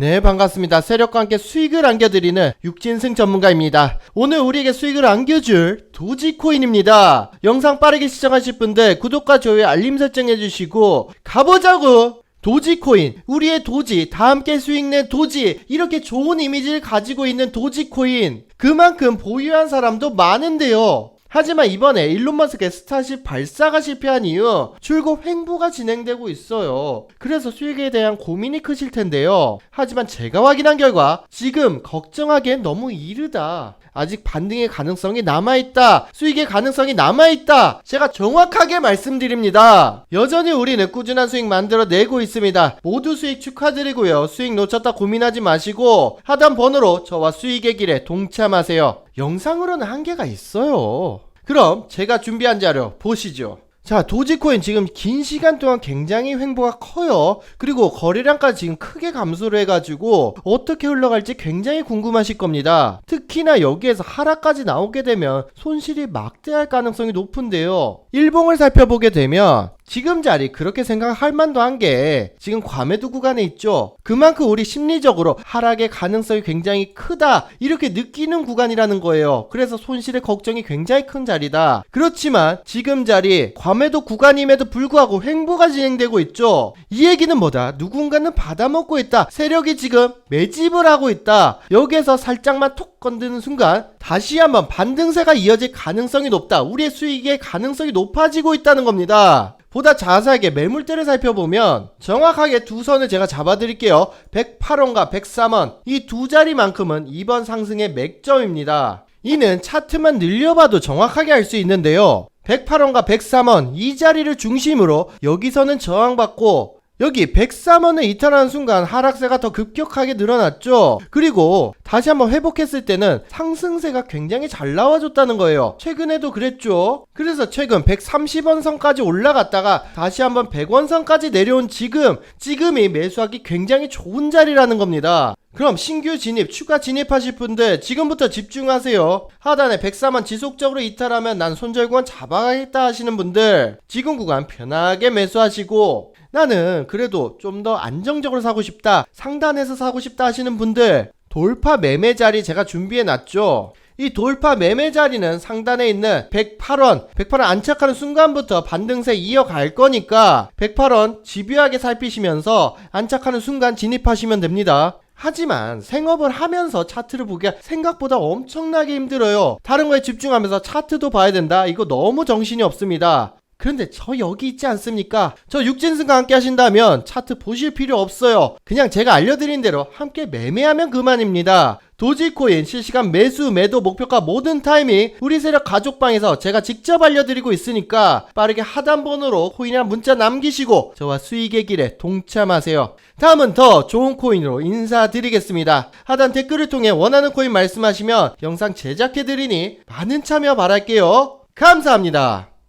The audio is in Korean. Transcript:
네, 반갑습니다. 세력과 함께 수익을 안겨드리는 육진승 전문가입니다. 오늘 우리에게 수익을 안겨줄 도지코인입니다. 영상 빠르게 시청하실 분들 구독과 좋아요 알림 설정해주시고 가보자고! 도지코인, 우리의 도지, 다 함께 수익 낸 도지, 이렇게 좋은 이미지를 가지고 있는 도지코인. 그만큼 보유한 사람도 많은데요. 하지만 이번에 일론 머스크의 스타쉽 발사가 실패한 이후 출고 횡보가 진행되고 있어요. 그래서 수익에 대한 고민이 크실 텐데요. 하지만 제가 확인한 결과 지금 걱정하기엔 너무 이르다. 아직 반등의 가능성이 남아있다. 수익의 가능성이 남아있다. 제가 정확하게 말씀드립니다. 여전히 우리는 꾸준한 수익 만들어내고 있습니다. 모두 수익 축하드리고요. 수익 놓쳤다 고민하지 마시고 하단 번호로 저와 수익의 길에 동참하세요. 영상으로는 한계가 있어요. 그럼 제가 준비한 자료 보시죠. 자, 도지코인 지금 긴 시간 동안 굉장히 횡보가 커요. 그리고 거래량까지 지금 크게 감소를 해가지고 어떻게 흘러갈지 굉장히 궁금하실 겁니다. 특히나 여기에서 하락까지 나오게 되면 손실이 막대할 가능성이 높은데요. 일봉을 살펴보게 되면 지금 자리 그렇게 생각할 만도 한 게 지금 과매도 구간에 있죠. 그만큼 우리 심리적으로 하락의 가능성이 굉장히 크다 이렇게 느끼는 구간이라는 거예요. 그래서 손실의 걱정이 굉장히 큰 자리다. 그렇지만 지금 자리 과매도 구간임에도 불구하고 횡보가 진행되고 있죠. 이 얘기는 뭐다? 누군가는 받아먹고 있다. 세력이 지금 매집을 하고 있다. 여기에서 살짝만 톡 건드는 순간 다시 한번 반등세가 이어질 가능성이 높다. 우리의 수익의 가능성이 높아지고 있다는 겁니다. 보다 자세하게 매물대를 살펴보면 정확하게 두 선을 제가 잡아드릴게요. 108원과 103원 이 두 자리만큼은 이번 상승의 맥점입니다. 이는 차트만 늘려봐도 정확하게 알 수 있는데요. 108원과 103원 이 자리를 중심으로 여기서는 저항받고 여기 103원을 이탈하는 순간 하락세가 더 급격하게 늘어났죠. 그리고 다시 한번 회복했을 때는 상승세가 굉장히 잘 나와줬다는 거예요. 최근에도 그랬죠. 그래서 최근 130원 선까지 올라갔다가 다시 한번 100원 선까지 내려온 지금, 지금이 매수하기 굉장히 좋은 자리라는 겁니다. 그럼 신규 진입, 추가 진입하실 분들 지금부터 집중하세요. 하단에 103원 지속적으로 이탈하면 난 손절구간 잡아가겠다 하시는 분들 지금 구간 편하게 매수하시고 나는 그래도 좀 더 안정적으로 사고 싶다, 상단에서 사고 싶다 하시는 분들 돌파 매매 자리 제가 준비해 놨죠. 이 돌파 매매 자리는 상단에 있는 108원, 108원 안착하는 순간부터 반등세 이어갈 거니까 108원 집요하게 살피시면서 안착하는 순간 진입하시면 됩니다. 하지만 생업을 하면서 차트를 보기가 생각보다 엄청나게 힘들어요. 다른 거에 집중하면서 차트도 봐야 된다. 이거 너무 정신이 없습니다. 그런데 저 여기 있지 않습니까? 저 육진승과 함께 하신다면 차트 보실 필요 없어요. 그냥 제가 알려드린 대로 함께 매매하면 그만입니다. 도지코인 실시간 매수 매도 목표가 모든 타이밍 우리 세력 가족방에서 제가 직접 알려드리고 있으니까 빠르게 하단 번호로 코인이랑 문자 남기시고 저와 수익의 길에 동참하세요. 다음은 더 좋은 코인으로 인사드리겠습니다. 하단 댓글을 통해 원하는 코인 말씀하시면 영상 제작해드리니 많은 참여 바랄게요. 감사합니다.